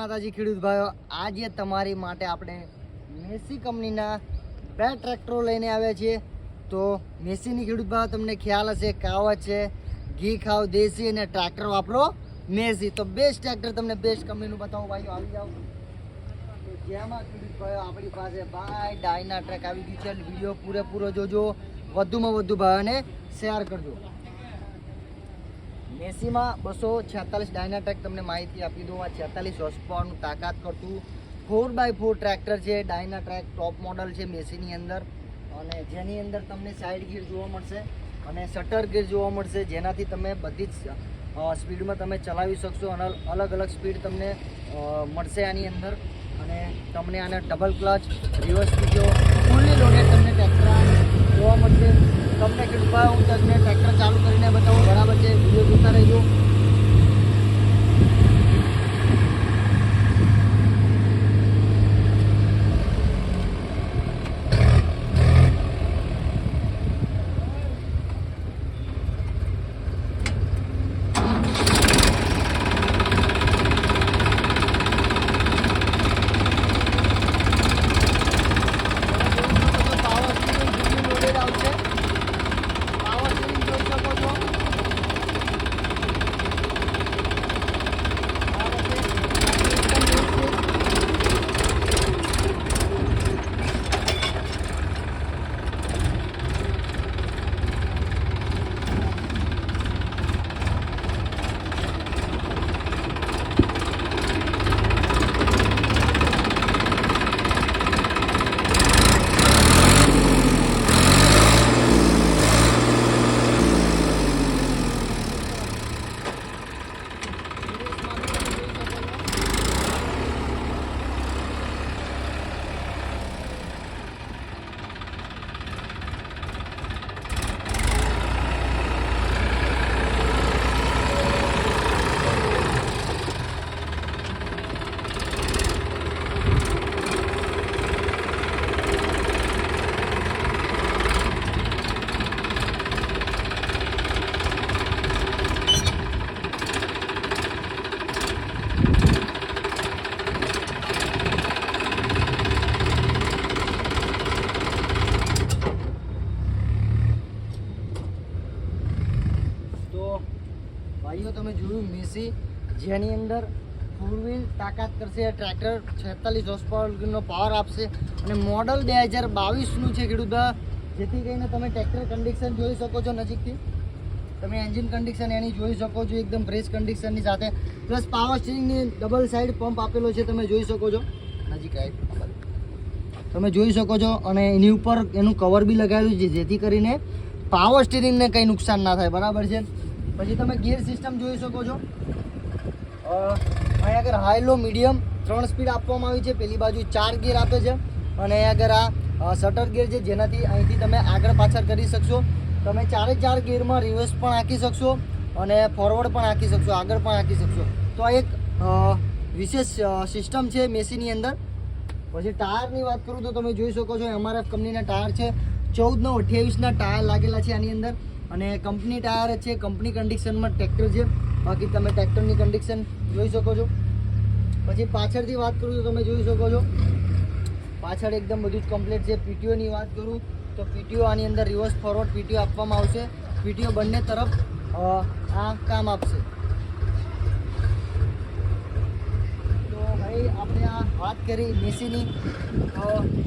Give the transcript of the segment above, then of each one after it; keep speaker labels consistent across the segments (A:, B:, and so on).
A: માતાજી ખેડૂત ભાઈઓ, આજે તમારી માટે આપણે મેસી કંપનીના બે ટ્રેક્ટરો લઈને આવ્યા છીએ. તો મેસીની ખેડૂત ભાઈઓ, તમને ખ્યાલ હશે, કાવત છે, ઘી ખાવ, દેશી અને ટ્રેક્ટર વાપરો મેસી. તો બેસ્ટ ટ્રેક્ટર તમને બેસ્ટ કંપનીનું બતાવો, ભાઈઓ, આવી જાઓ. તો જેમાં ખેડૂત ભાઈઓ, આપણી પાસે ભાઈ ડાયના ટ્રેક આવી ગયું છે. વીડિયો પૂરેપૂરો જોજો, વધુમાં વધુ ભાઈઓને શેર કરજો. મેસીમાં બસો છેતાલીસ ડાયનાટેક તમને માહિતી આપી દઉં. આ છેતાલીસ હોર્સ પાવરનું તાકાત કરતું ફોર બાય ફોર ટ્રેક્ટર છે. ડાયનાટ્રેક ટોપ મોડલ છે મેસીની અંદર. અને જેની અંદર તમને સાઈડ ગીર જોવા મળશે અને શટર ગીર જોવા મળશે. જેનાથી તમે બધી જ સ્પીડમાં તમે ચલાવી શકશો અને અલગ અલગ સ્પીડ તમને મળશે આની અંદર. અને તમને આને ડબલ ક્લચ રિવર્સ બીજો ફૂલ્લી લોડેડ તમને ટ્રેક્ટર જોવા મળશે. તમને કૃપા હું તમને ટ્રેક્ટર ચાલુ કરીને તમે જોયું મેસી જેની અંદર ફોર વ્હીલ તાકાત કરશે ટ્રેક્ટર છેતાલીસ હોર્સ પાવરનો પાવર આપશે અને મોડલ બે હજાર બાવીસનું છે ખેડૂત. જેથી કરીને તમે ટ્રેક્ટર કન્ડિશન જોઈ શકો છો નજીકથી. તમે એન્જિન કન્ડિશન એની જોઈ શકો છો, એકદમ ફ્રેશ કન્ડિશનની સાથે. પ્લસ પાવર સ્ટીરિંગની ડબલ સાઈડ પંપ આપેલો છે, તમે જોઈ શકો છો. નજીક આવી તમે જોઈ શકો છો, અને એની ઉપર એનું કવર બી લગાવેલું છે, જેથી કરીને પાવર સ્ટીરિંગને કંઈ નુકસાન ના થાય. બરાબર છે? પછી તમે ગિયર સિસ્ટમ જોઈ શકો છો. અહીંયા આગળ હાઈ લો મીડિયમ ત્રણ સ્પીડ આપવામાં આવી છે. પેલી બાજુ ચાર ગિયર આપે છે અને અહીંયા આગળ આ શટર ગિયર છે. જેનાથી અહીંથી તમે આગળ પાછળ કરી શકશો. તમે ચારે ચાર ગિયરમાં રિવર્સ પણ આંકી શકશો અને ફોરવર્ડ પણ આંકી શકશો, આગળ પણ આંકી શકશો. તો આ એક વિશેષ સિસ્ટમ છે મેસીની અંદર. પછી ટાયરની વાત કરું તો તમે જોઈ શકો છો એમઆરએફ કંપનીના ટાયર છે. ચૌદ નવ અઠ્યાવીસના ટાયર લાગેલા છે આની અંદર. અને કંપની ટાયર છે, કંપની કન્ડિશનમાં ટ્રેક્ટર છે. બાકી તમે ટ્રેક્ટરની કન્ડિશન જોઈ શકો છો. પછી પાછળથી વાત કરું તો તમે જોઈ શકો છો. પાછળ એકદમ બધું જ કમ્પ્લીટ છે. પીટીઓની વાત કરું તો પીટીઓ આની અંદર રિવર્સ ફોરવર્ડ પીટીઓ આપવામાં આવશે. પીટીઓ બંને તરફ આ કામ આપશે. તો ભાઈ, આપણે આ વાત કરી મેસીની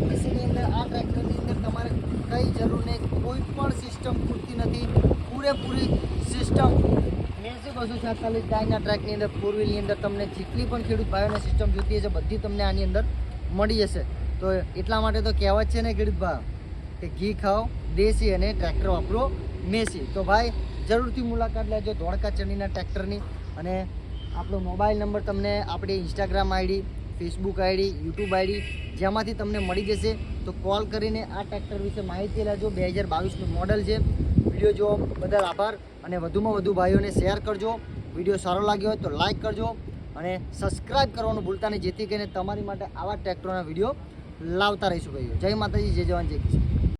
A: મેસીની અંદર, આ ટ્રેક્ટરની અંદર તમારે કઈ જરૂર નહીં. કોઈ પણ સિસ્ટમ ખૂટતી નથી. પૂરેપૂરી સિસ્ટમ મેસી બસો છેતાલીસ ગાયના ટ્રેકની અંદર ફોર વ્હીલની અંદર તમને જેટલી પણ ખેડૂત ભાઈઓને સિસ્ટમ જોતી હશે, બધી તમને આની અંદર મળી જશે. તો એટલા માટે તો કહેવત છે ને ખેડૂત ભાઈ, કે ઘી ખાઓ, દેશી અને ટ્રેક્ટર વાપરો મેસી તો ભાઈ, જરૂરથી મુલાકાત લેજો ધોળકા ચણીના ટ્રેક્ટરની અને આપણો મોબાઈલ નંબર તમને આપણી Instagram ID Facebook ID YouTube ID જેમાંથી તમને મળી જશે. તો કોલ કરીને આ ટ્રેક્ટર વિશે માહિતી લેજો. બે હજાર બાવીસનું મોડલ છે. વીડિયો જોવા બદલ આભાર અને વધુમાં વધુ ભાઈઓને શેર કરજો. વીડિયો સારો લાગ્યો હોય તો લાઇક કરજો અને સબસ્ક્રાઈબ કરવાનું ભૂલતા નહીં, જેથી કરીને તમારી માટે આવા ટ્રેક્ટરોના વીડિયો લાવતા રહીશું ભાઈઓ. જય માતાજી, જય જવાન, જય કિસાન.